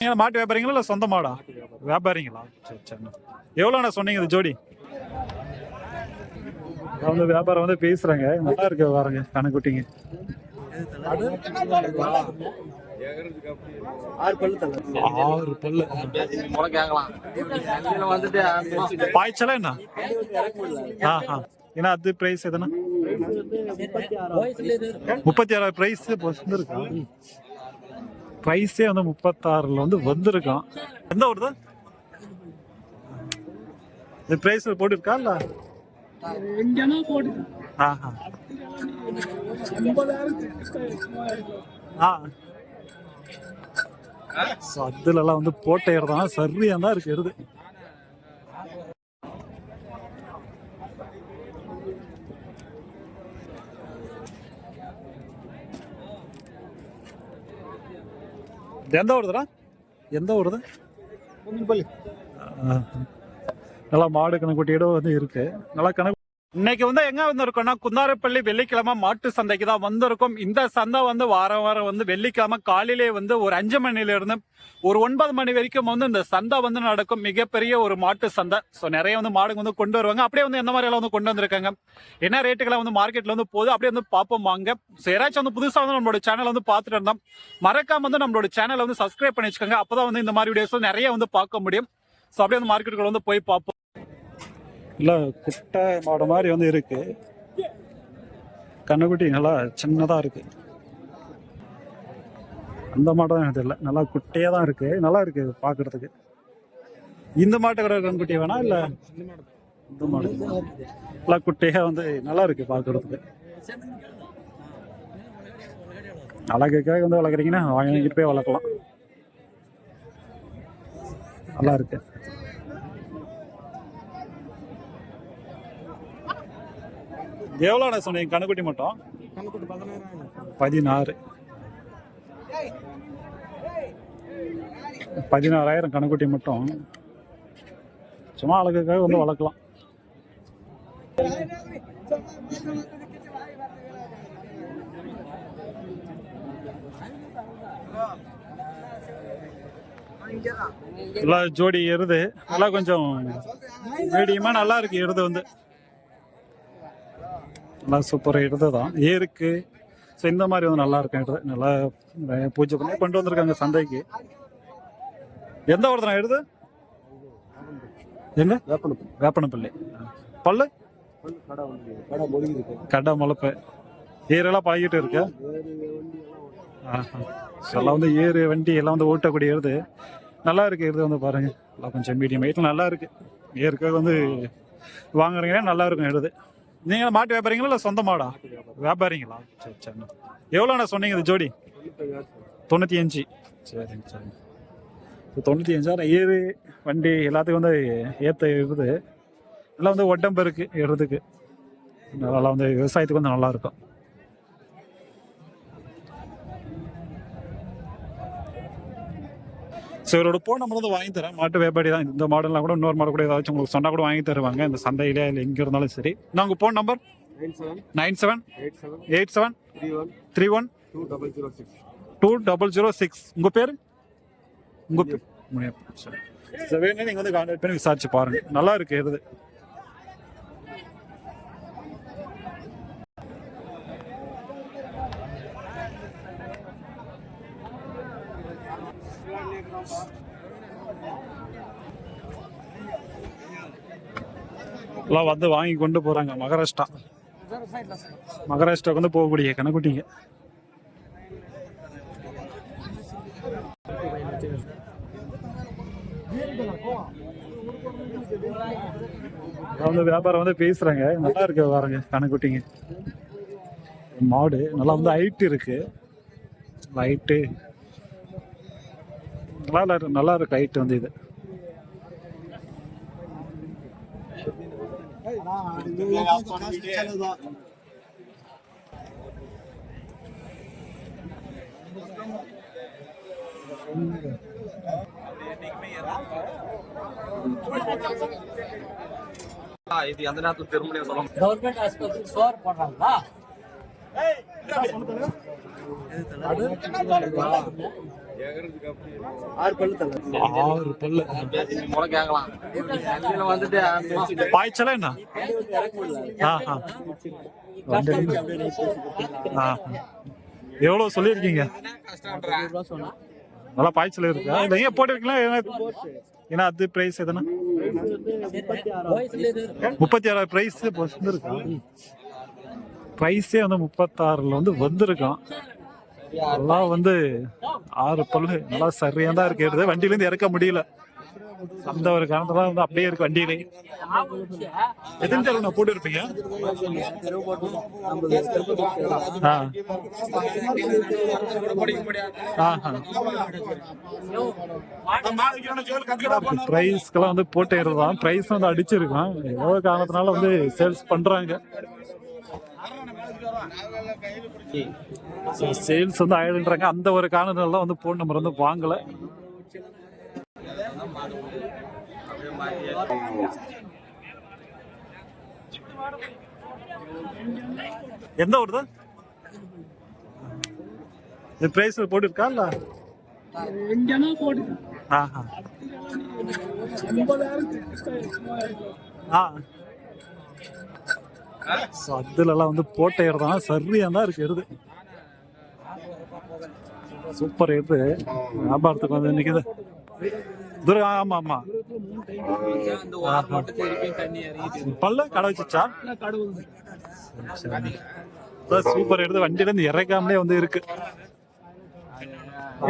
நீங்க மாட்டு வியாபாரிங்களா இல்ல சொந்த மாடா? வியாபாரிங்களா? சரி சரி. எவ்வளோண்ணா சொன்னீங்க இது ஜோடி? வந்து வியாபாரம் வந்து பேசுறாங்க. நல்லா இருக்கு பாருங்க கணக்குட்டிங்க ஆறு பல்லு. பாய்ச்சலா என்ன? ஆஹா ஏன்னா அது பிரைஸ் எதுனா முப்பத்தி ஆறாயிரம். பிரைஸ் இருக்கா பிரைஸே வந்து முப்பத்தாறுல வந்து வந்திருக்கான். எந்த ஊர் தான் இது பிரைஸ் போட்டுருக்கா இல்ல? ஆஹா. ஆ. ஸோ அதுலலாம் வந்து போட்ட தான். சரியா தான் இருக்கு எருது எந்த ஊருதுடா? எந்த ஆஹா. நல்லா மாடு கணக்குட்டியோட வந்து இருக்கு. நல்லா கணக்கு இன்னைக்கு வந்து எங்க வந்திருக்கோம்னா குந்தாரப்பள்ளி வெள்ளிக்கிழமை மாட்டு சந்தைக்கு தான் வந்திருக்கோம். இந்த சந்தை வந்து வாரம் வாரம் வந்து வெள்ளிக்கிழமை காலையிலே வந்து ஒரு அஞ்சு மணில இருந்து ஒரு ஒன்பது மணி வரைக்கும் வந்து இந்த சந்தை வந்து நடக்கும். மிகப்பெரிய ஒரு மாட்டு சந்தை. ஸோ நிறைய வந்து மாடுங்க வந்து கொண்டு வருவாங்க. அப்படியே வந்து எந்த மாதிரியெல்லாம் வந்து கொண்டு வந்திருக்காங்க? என்ன ரேட்டுகளை வந்து மார்க்கெட்ல வந்து போகுது? அப்படியே வந்து பார்ப்போம் வாங்க. ஸோ யாராச்சும் வந்து புதுசாக வந்து நம்மளோட சேனல் வந்து பார்த்துட்டு இருந்தோம் மறக்காம வந்து நம்மளோட சேனலை வந்து சப்ஸ்கிரைப் பண்ணி வச்சுக்கோங்க. அப்பதான் வந்து இந்த மாதிரி வீடியோஸ் நிறைய வந்து பார்க்க முடியும். ஸோ அப்படியே வந்து மார்க்கெட்டுக்குள்ள வந்து போய் பார்ப்போம். இல்லை குட்டை மாடு மாதிரி வந்து இருக்கு. கண்ணுக்குட்டி நல்லா சின்னதாக இருக்கு. அந்த மாடு தான் எனக்கு தெரியல. நல்லா குட்டையாக தான் இருக்கு. நல்லா இருக்கு பார்க்கறதுக்கு இந்த மாட்டை கூட கண்குட்டி வேணா இல்லை? இந்த மாடு. நல்லா குட்டையாக வந்து நல்லா இருக்கு பார்க்கறதுக்கு அழகுக்காக வந்து வளர்க்குறீங்கன்னா வாங்கிட்டு போய் வளர்க்கலாம். நல்லா இருக்கு. எவ்வளோண்ணா சொன்னீங்க? கணக்குட்டி மட்டும்? பதினாறு. பதினாறாயிரம் கணக்குட்டி மட்டும். சும்மா அழகுக்காக வந்து வளர்க்கலாம். நல்லா ஜோடி எருது நல்லா கொஞ்சம் மீடியமா நல்லா இருக்கு எருது வந்து. நல்லா சூப்பர் இடது தான் ஏருக்கு ஸோ இந்த மாதிரி வந்து நல்லா இருக்கும் நல்லா பூஜை பண்ணி கொண்டு வந்திருக்காங்க சந்தைக்கு. எந்த ஒருத்தனா எடுது எங்க? வேப்பனப்பள்ளி. பல்லு? கடை முளைப்பு ஏரெல்லாம் பழகிட்டு இருக்கு? எல்லாம் வந்து ஏறு வண்டி எல்லாம் வந்து ஓட்டக்கூடிய எழுது நல்லா இருக்கு எழுது வந்து பாருங்க. எல்லாம் கொஞ்சம் மீடியம் வெயிட்ல நல்லா இருக்கு. ஏற்காக வந்து வாங்குறீங்கன்னா நல்லா இருக்கும் எழுது. நீங்க மாட்டு வியாபாரிங்களா இல்லை சொந்த மாடா? வியாபாரிங்களா? சரி சரி. எவ்வளோண்ணா சொன்னீங்க இது ஜோடி? தொண்ணூற்றி அஞ்சு. சரிங்க சரிங்க தொண்ணூற்றி அஞ்சாயிரம் ஏறு வண்டி எல்லாத்துக்கும் வந்து ஏற்ற இருக்குது எல்லாம் வந்து உடம்பு இருக்கு ஏறுறதுக்கு. நல்லா வந்து விவசாயத்துக்கு வந்து நல்லா ஸோ இவரோட போன் நம்பர் வந்து வாங்கி தரேன். மாட்டு வியாபாரி தான். இந்த மாடல்லாம் கூட இன்னொரு மாடு கூட ஏதாச்சும் உங்களுக்கு சொன்னா கூட வாங்கி தருவாங்க. இந்த சந்தையில இல்லை எங்கே இருந்தாலும் சரி. நான் உங்கள் phone number nine seven. Eight seven. Eight seven. Three one. Two double zero six. உங்கள் பேர்? உங்கள் பேர் முனியப்பன். சரி. நீங்கள் வந்து கான்டாக்ட் பண்ணி விசாரிச்சு பாருங்க. நல்லா இருக்கு எது? எல்லாம் வந்து வாங்கி கொண்டு போறாங்க மகாராஷ்டிரா. மகாராஷ்டிராவுக்கு வந்து போகக்கூடிய கணக்குட்டிங்க. வந்து வியாபாரம் வந்து பேசுறாங்க. நல்லா இருக்கு பாருங்க கணக்குட்டிங்க. மாடு நல்லா வந்து ஹைட் இருக்கு. ஹைட்டு நல்லா நல்லா இருக்கு ஹைட் வந்து இது. இது அந்த நேரத்தில் திரும்ப சொல்லுங்க கவர்மெண்ட் ஆஸ்பத்திரி சோர் போடுறாங்களா எது ஆறு பல்லு தலை ஆறு பல்லு முளை கேட்கலாம் வந்துட்டு பாய்ச்சலா என்ன ஆஹா. ஆஹா. எவ்வளவு சொல்லியிருக்கீங்க? நல்லா பாய்ச்சல் இருக்கா. இல்ல ஏன் போட்டிருக்கீங்களா? ஏன்னா ஏன்னா அது பிரைஸ் எதுனா? முப்பத்தி ஆறாயிரம் பிரைஸ் வந்துருக்கா ப்ரைஸே வந்து முப்பத்தாறில் வந்து வந்திருக்கான். எல்லாம் வந்து ஆறு பல்லு நல்லா சரியா தான் இருக்கு வண்டியில இருந்து இறக்க முடியல. அந்த ஒரு காரணத்துல வந்து அப்படியே இருக்கு வண்டியிலே. எத்தனை தடவை நான் போட்டு இருப்பீங்க. பிரைஸ்க்கெல்லாம் வந்து போட்டு ஏறுதான் பிரைஸ் வந்து அடிச்சிருக்கான் ஏதோ காரணத்தினால வந்து சேல்ஸ் பண்றாங்க. சேல்ஸ் வந்து ஆயிடுன்றாங்க அந்த ஒரு காரணத்தினால வந்து போன் நம்பர் வந்து வாங்கல. எந்த ஊர் இது? பிரைஸ் போட்டுருக்கா இல்ல? ஆஹா. ஆ. ஸோ அதுலலாம் வந்து போட்ட ஏறுதான் சரியா தான் இருக்கு எருது. சூப்பர் எருது. வியாபாரத்துக்கு வந்து நிக்குது. ஆமா ஆமா. பல்ல கடை வச்சுச்சா சூப்பர் எடுத்து வண்டியில இருந்து இறக்காமலே வந்து இருக்கு.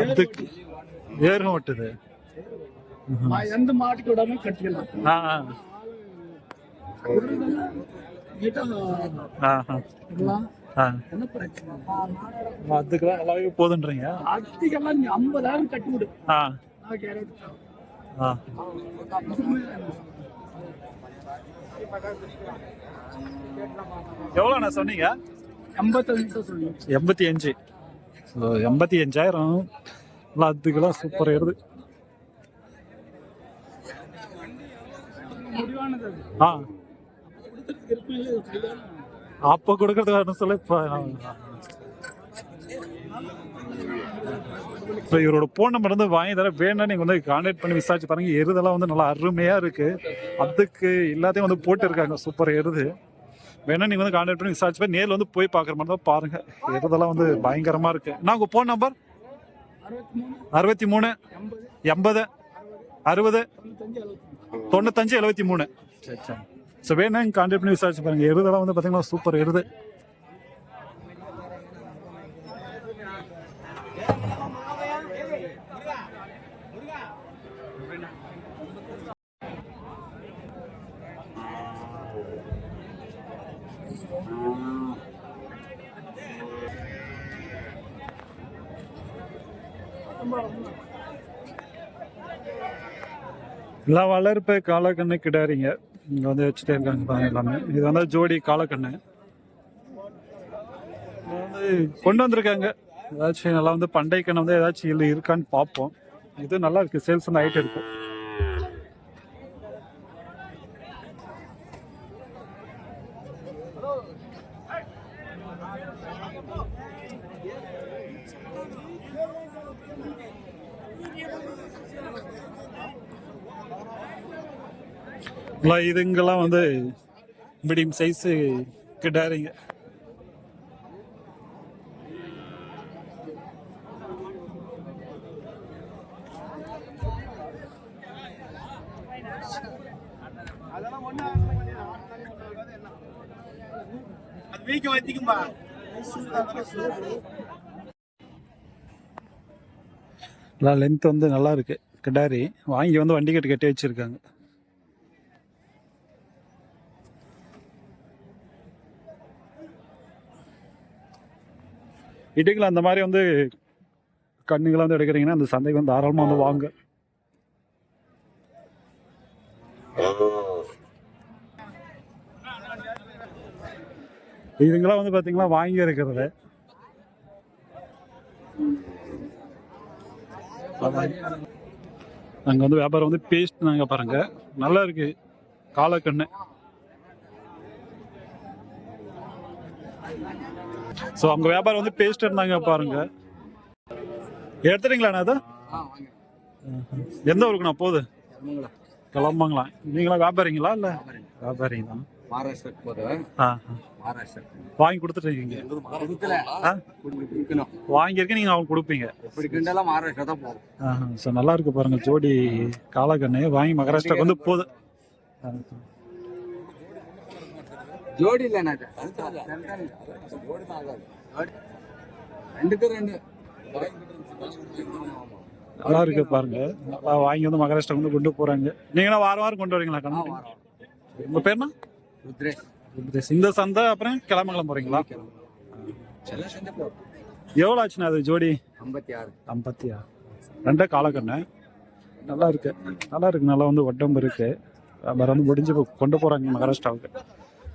அதுக்கு ஏறும் விட்டுது எந்த மாட்டுக்கு விடாம கட்டிக்கலாம் அதுக்கெல்லாம் நல்லாவே போதுன்றீங்க? அதுக்கெல்லாம் நீ ஐம்பதாயிரம் கட்டி விடு. எவ்வளோண்ணா சொன்னீங்க? எண்பத்தஞ்சு எண்பத்தி அஞ்சு. எண்பத்தி அஞ்சாயிரம். நல்லா அதுக்கெல்லாம் சூப்பர் ஏறுது. முடிவானது அது. ஆ கொடுத்துட்டு விருப்பம் இல்லை இது கல்யாணம் அப்போ கொடுக்கறதுக்கு சொல்ல. இப்போ ஸோ இவரோட ஃபோன் நம்பர் வந்து வாங்கி தர வேணா நீங்கள் வந்து கான்டாக்ட் பண்ணி விசாரிச்சு பாருங்க. எருதெல்லாம் வந்து நல்லா அருமையாக இருக்கு. அதுக்கு எல்லாத்தையும் வந்து போட்டுருக்காங்க. சூப்பர் எருது. வேணா நீங்கள் வந்து கான்டாக்ட் பண்ணி விசாரிச்சு போய் நேரில் வந்து போய் பார்க்குற மாதிரி தான் பாருங்க. எருதெல்லாம் வந்து பயங்கரமாக இருக்கு. நான் உங்கள் ஃபோன் நம்பர் அறுபத்தி மூணு. எண்பது. அறுபது. தொண்ணூத்தஞ்சு தொண்ணூத்தஞ்சு எழுபத்தி மூணு. சரி சரி. ஸோ வேணா கான்டாக்ட் பண்ணி விசாரிச்சு பாருங்க. எருதெல்லாம் வந்து பார்த்தீங்கன்னா சூப்பர் எருது எல்லாம் வளர்ப்பு காலக்கண்ணு கிடாரிங்க இங்கே வந்து வச்சுட்டே இருக்காங்க பாருங்க எல்லாமே. இது வந்து ஜோடி காலக்கண்ணு. வந்து கொண்டு வந்திருக்காங்க. ஏதாச்சும் நல்லா வந்து பண்டை வந்து ஏதாச்சும் இல்லை இருக்கான்னு பார்ப்போம். இது நல்லா இருக்குது சேல்ஸ் வந்து ஆகிட்டு இருக்கும். இதுங்கெல்லாம் வந்து மீடியம் சைஸு கிடாரிங்க நல்லா லென்த் வந்து நல்லா இருக்கு. கிடாரி வாங்கி வந்து வண்டி கட்டு கட்டி வச்சிருக்காங்க. இடுக்கில் அந்த மாதிரி வந்து கண்ணுங்களை வந்து எடுக்கிறீங்கன்னா அந்த சந்தைக்கு வந்து தாராளமாக வந்து வாங்க. இதுங்களாம் வந்து பார்த்தீங்கன்னா வாங்கி இருக்கிறது. அங்கே வந்து வியாபாரம் வந்து பேஸ்ட் நாங்கள் பாருங்க. நல்லா இருக்கு. காலக்கண்ணு. ஸோ அவங்க வியாபாரம் வந்து பேசிட்டு இருந்தாங்க பாருங்க. எடுத்துட்டீங்களாண்ணா அது? எந்த ஊருக்குண்ணா போகுது? கிளம்புங்களா கிளம்புங்களா. நீங்களா வியாபாரிங்களா இல்லை? வியாபாரிங்க. தான் வாங்கி கொடுத்துட்டீங்க வாங்கியிருக்கேன் நீங்கள் அவங்க கொடுப்பீங்க. ஸோ நல்லா இருக்கு பாருங்க ஜோடி காலக்கண்ணு. வாங்கி மகாராஷ்டிராக்கு வந்து போகுது. ஜோடி ரெண்டுக்கு ரெண்டு. நல்லா இருக்கு பாருங்க. நல்லா வாங்கி வந்து மகாராஷ்டிரா வந்து கொண்டு போறாங்க. நீங்களா வாரம் வாரம் கொண்டு வரீங்களா கண்ணு. உங்க பேர்னா? ருத்ரேஷ். இந்த சந்தை அப்புறம் கிளம்பங்கலம் போறீங்களா? எல்லாம் செஞ்சு போகும் எவ்வளோ ஆச்சுண்ணா அது ஜோடி? ஐம்பத்தி ஆறு. ஐம்பத்தி ஆறு. ரெண்டே காலக்கண்ணு. நல்லா இருக்கு. நல்லா இருக்கு. நல்லா வந்து உடம்பு இருக்கு. வந்து முடிஞ்சு கொண்டு போறாங்க மகாராஷ்டிராவுக்கு.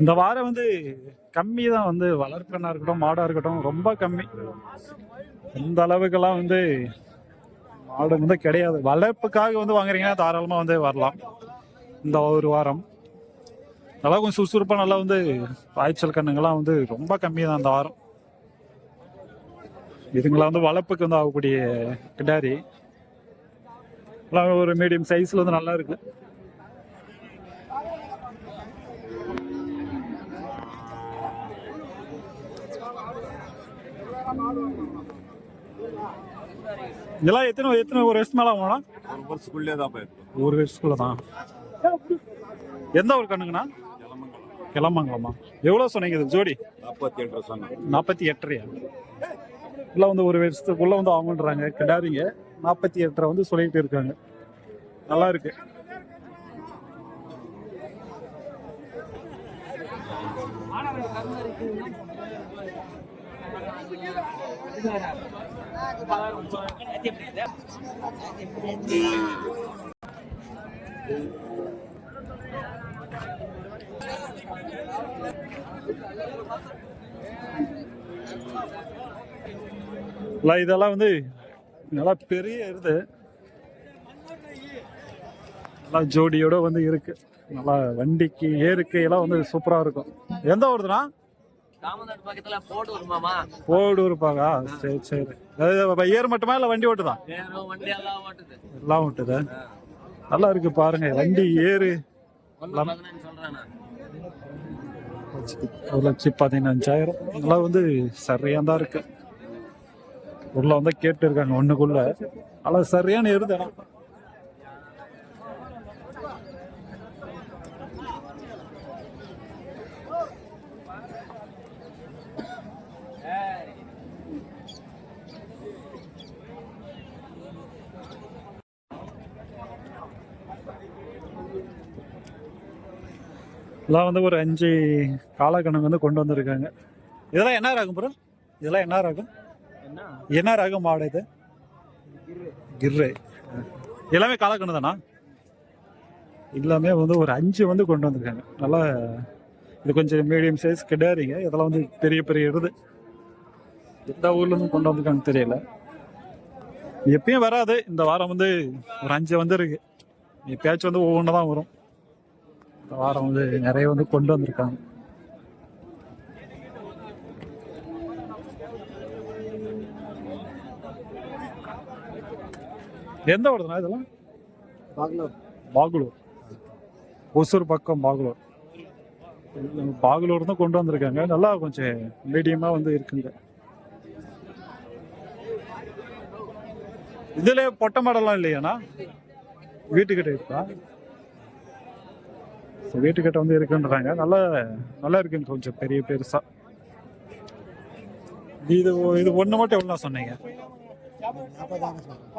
இந்த வாரம் வந்து கம்மி தான் வந்து வளர்ப்பெண்ணா இருக்கட்டும் மாடா இருக்கட்டும் ரொம்ப கம்மி. இந்த அளவுக்கெல்லாம் வந்து மாடு வந்து கிடையாது. வளர்ப்புக்காக வந்து வாங்குறீங்கன்னா தாராளமாக வந்து வரலாம். இந்த ஒரு வாரம். நல்லா கொஞ்சம் சுறுசுறுப்பாக நல்லா வந்து பாய்ச்சல் கண்ணுங்கெல்லாம் வந்து ரொம்ப கம்மி தான் இந்த வாரம். இதுங்களாம் வந்து வளர்ப்புக்கு வந்து ஆகக்கூடிய கிடாரி. ஒரு மீடியம் சைஸ்ல வந்து நல்லா இருக்கு. இதெல்லாம் எத்தனை எத்தனை ஒரு வருஷம் மேல ஆகும்னா ஒரு வருஷத்துக்குள்ளே தான் போயிருக்கோம் ஒரு வருஷத்துக்குள்ள தான். எந்த ஒரு கண்ணுங்கண்ணா? கிளம்பங்களாமா எவ்வளோ சொன்னீங்க இது ஜோடி. நாற்பத்தி எட்டு சொன்னேன் நாற்பத்தி எட்டரையா இல்லை வந்து ஒரு வருஷத்துக்குள்ள வந்து ஆகுன்றாங்க கிடாரிங்க நாற்பத்தி எட்டரை வந்து சொல்லிட்டு இருக்காங்க. நல்லா இருக்கு. இல்லை இதெல்லாம் வந்து நல்லா பெரிய இது. நல்லா ஜோடியோட வந்து இருக்கு. நல்லா வண்டிக்கு ஏருக்கு எல்லாம் வந்து சூப்பராக இருக்கும். எந்த ஊருதுண்ணா? இருப்பாங்க சரி சரி. அது ஏர் மட்டுமா இல்லை வண்டி ஓட்டுதான் எல்லாம் ஓட்டுது? நல்லா இருக்கு பாருங்க. வண்டி ஏறு. ஒரு லட்சம் பதினஞ்சாயிரம். இதெல்லாம் வந்து சரியா தான் இருக்கு. உள்ள வந்து கேட்டு இருக்காங்க ஒண்ணுக்குள்ள. ஆனா சரியான எருது இதெல்லாம் வந்து ஒரு அஞ்சு காலக்கணக்கு வந்து கொண்டு வந்திருக்காங்க. இதெல்லாம் என்ன ராகம் ப்ரோ? இதெல்லாம் என்ன ராகம்? என்ன? ராகம் மாடு இது? கிர்ரு. எல்லாமே காலக்கணு தானா? எல்லாமே வந்து ஒரு அஞ்சு வந்து கொண்டு வந்திருக்காங்க. நல்லா இது கொஞ்சம் மீடியம் சைஸ் கிடாரிங்க இதெல்லாம் வந்து பெரிய பெரிய இருது எந்த ஊர்ல இருந்து கொண்டு வந்திருக்காங்க தெரியல. எப்பயும் வராது. இந்த வாரம் வந்து ஒரு அஞ்சு வந்துருக்கு. எப்பயாச்சும் வந்து ஒவ்வொன்று தான் வரும். இந்த வாரம் வந்து நிறைய வந்து கொண்டு வந்திருக்காங்க. எந்த ஊருதுண்ணா இதெல்லாம்? பாகுலூர் ஒசூர் பக்கம் பாகுலூர் பாகுலூர் தான் கொண்டு வந்திருக்காங்க. நல்லா கொஞ்சம் மீடியமா வந்து இருக்குங்க. இதுல பொட்டை மாடெல்லாம் இல்லையாண்ணா? வீட்டுக்கிட்ட இருக்கா? ஸோ வீட்டுக்கிட்ட வந்து இருக்குன்றாங்க. நல்லா நல்லா இருக்குங்க கொஞ்சம் பெரிய பெருசா. இது ஒ- இது ஒன்று மட்டும் எவ்வளோ சொன்னீங்க?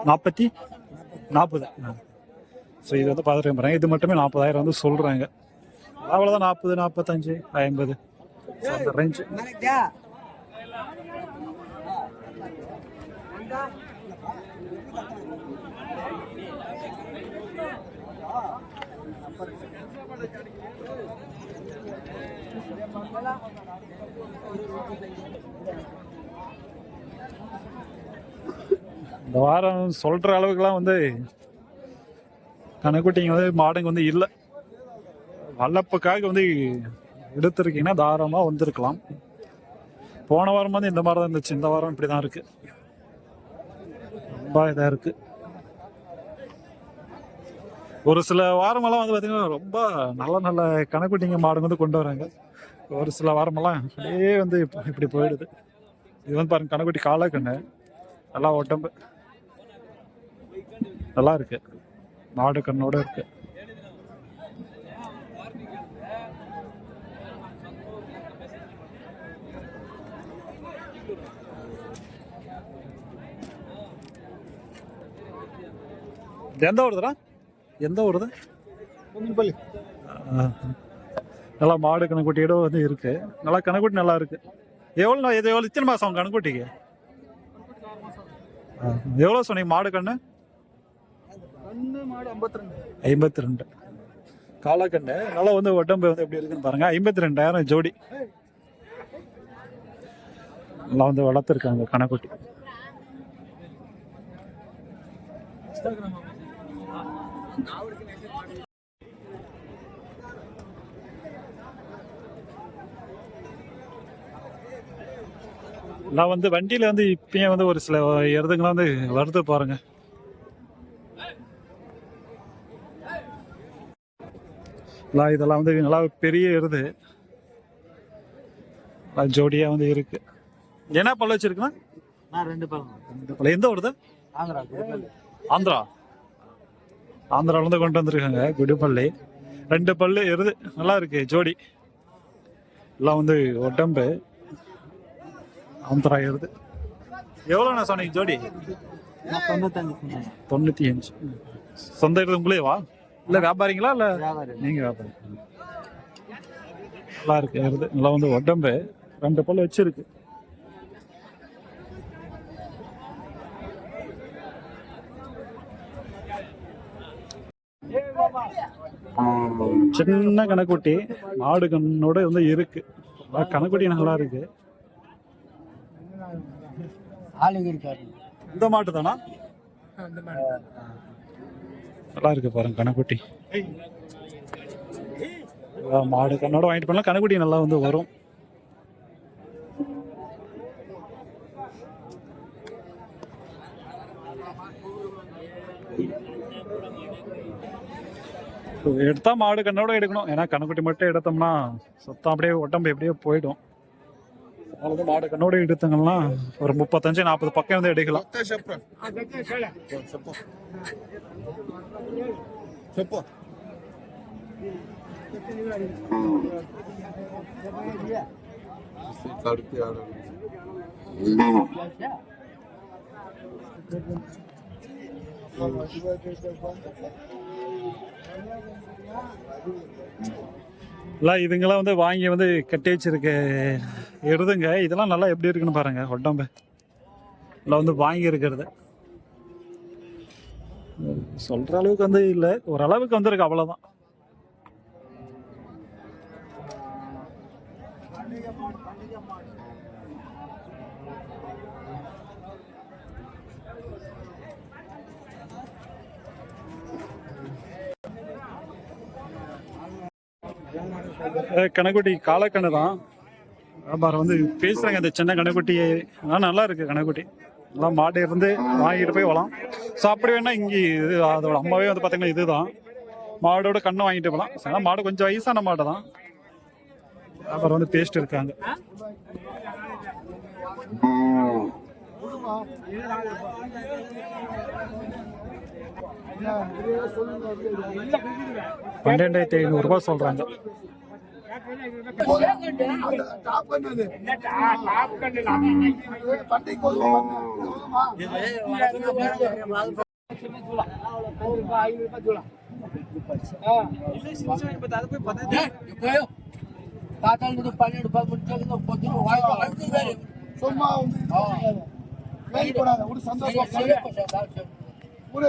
நாற்பத்தி நாற்பது ஸோ இது வந்து பதினெட்டு இது மட்டுமே நாற்பதாயிரம் வந்து சொல்கிறாங்க அவ்வளோதான் நாற்பது நாற்பத்தஞ்சு ஐம்பது. அந்த ரேஞ்சு இந்த வாரம் சொல்ற அளவுக்குலாம் வந்து கணக்குட்டிங்க வந்து மாடுங்க வந்து இல்லை. வல்லப்புக்காக வந்து எடுத்திருக்கீங்கன்னா தாராளமாக வந்திருக்கலாம். போன வாரம் வந்து இந்த மாதிரி தான் இருந்துச்சு. இந்த வாரம் இப்படி தான் இருக்கு. ரொம்ப இதாக இருக்கு. ஒரு சில வாரமெல்லாம் வந்து பார்த்தீங்கன்னா ரொம்ப நல்ல நல்ல கணக்குட்டிங்க மாடுங்க வந்து கொண்டு வராங்க. ஒரு சில வாரமெல்லாம் அப்படியே வந்து இப்படி போயிடுது. இது வந்து பாருங்க கணக்குட்டி காலக்கண்ணு. நல்லா உடம்பு. நல்லா இருக்கு மாடு கண்ணோட இருக்கு. எந்த ஊருதுடா? எந்த ஊருது? ஆ. நல்லா மாடு கணக்குட்டியோட வந்து இருக்கு. நல்லா கணக்குட்டி நல்லா இருக்கு. எவ்வளோ இது எவ்வளோ இத்தனை மாதம் கணக்குட்டிக்கு. எவ்வளோ சொன்னீங்க மாடு கண்ணு? ஐம்பத்தி ரெண்டு ஐம்பத்தி காலக்கண்ணு நல்லா வந்து உடம்பு வந்து எப்படி இருக்குன்னு பாருங்க. ஐம்பத்தி ரெண்டாயிரம் ஜோடி. நல்லா வந்து வளர்த்துருக்காங்க கணக்குட்டி. நான் வந்து வண்டியில் வந்து இப்பயும் வந்து ஒரு சில எருதுங்களாம் வந்து வருது பாருங்கள் எல்லாம் இதெல்லாம் வந்து நல்லா பெரிய எருது நல்லா ஜோடியா வந்து இருக்கு. என்ன பல்லு வச்சிருக்குன்னா நான் ரெண்டு பேரும் இந்த பல்லு எந்த வருது ஆந்திரா ஆந்திரா? ஆந்திரால இருந்து கொண்டு வந்திருக்காங்க குடிப்பள்ளி. ரெண்டு பல்லு எருது நல்லா இருக்கு ஜோடி. எல்லாம் வந்து உடம்பு ஆந்திரா எருது எவ்வளோண்ணா சொன்னீங்க ஜோடி? தொண்ணூத்தஞ்சு தொண்ணூத்தி அஞ்சு. சொந்த எருது உங்களே வா இல்ல வியாபாரிங்களா? இல்ல வியாபாரி. நீங்க வியாபாரி. நல்லா இருக்கு எருது நல்லா வந்து உடம்பு ரெண்டு பல்லு வச்சிருக்கு. சின்ன கணக்குட்டி மாடு கண்ணோட வந்து இருக்கு. கணக்குட்டி நல்லா இருக்கு. ஆளுங்க இருக்காரு. இந்த மாட்டு தானா நல்லா இருக்கு பாருங்க கணக்குட்டி மாடு கண்ணோட வாங்கிட்டு போனால் கணக்குட்டி நல்லா வந்து வரும். எடுத்தா மாடு கண்ணோட எடுக்கணும். ஏன்னா கணக்குட்டி மட்டும் எடுத்தோம்னா சுத்தம் அப்படியே உடம்பு எப்படியோ போயிடும். அவ்வளவு மாடு கண்ணோடு எடுத்தங்கன்னா ஒரு முப்பத்தஞ்சு நாற்பது பக்கம் வந்து எடுக்கலாம் Thank you. எல்லாம் இதுங்கெல்லாம் வந்து வாங்கி வந்து கட்டி வச்சிருக்க எருதுங்க. இதெல்லாம் நல்லா எப்படி இருக்குன்னு பாருங்க உடம்பு. எல்லாம் வந்து வாங்கி இருக்கிறது அளவுக்கு வந்து இல்லை ஓரளவுக்கு வந்திருக்கு அவ்வளோதான் கணக்குட்டி காலக்கண்ணு தான். வியாபாரம் வந்து பேசுகிறாங்க இந்த சின்ன கணக்குட்டி ஆனால் நல்லா இருக்குது கணக்குட்டி நல்லா மாட்டை இருந்து வாங்கிட்டு போய் வளம். ஸோ அப்படி வேணா இங்கே இது அதோட அம்மாவே வந்து பார்த்தீங்கன்னா இதுதான். மாடோட கண்ணை வாங்கிட்டு போகலாம். ஆனால் மாடு கொஞ்சம் வயசான மாடு தான். அப்புறம் வந்து பேஸ்ட் இருக்காங்க பன்னெண்டாயிரத்தி ஐநூறுரூபா சொல்கிறாங்க తాతాలు పన్నెండు పదమూడు పొద్దున వాయిదా சும்மா வந்து வேலை போடாத ஒரு சந்தோஷம் ஒரு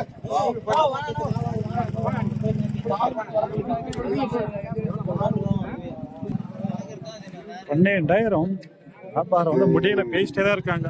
பன்னெண்டாயிரம் வியாபாரம் வந்து முடியல பேசிட்டே தான் இருக்காங்க.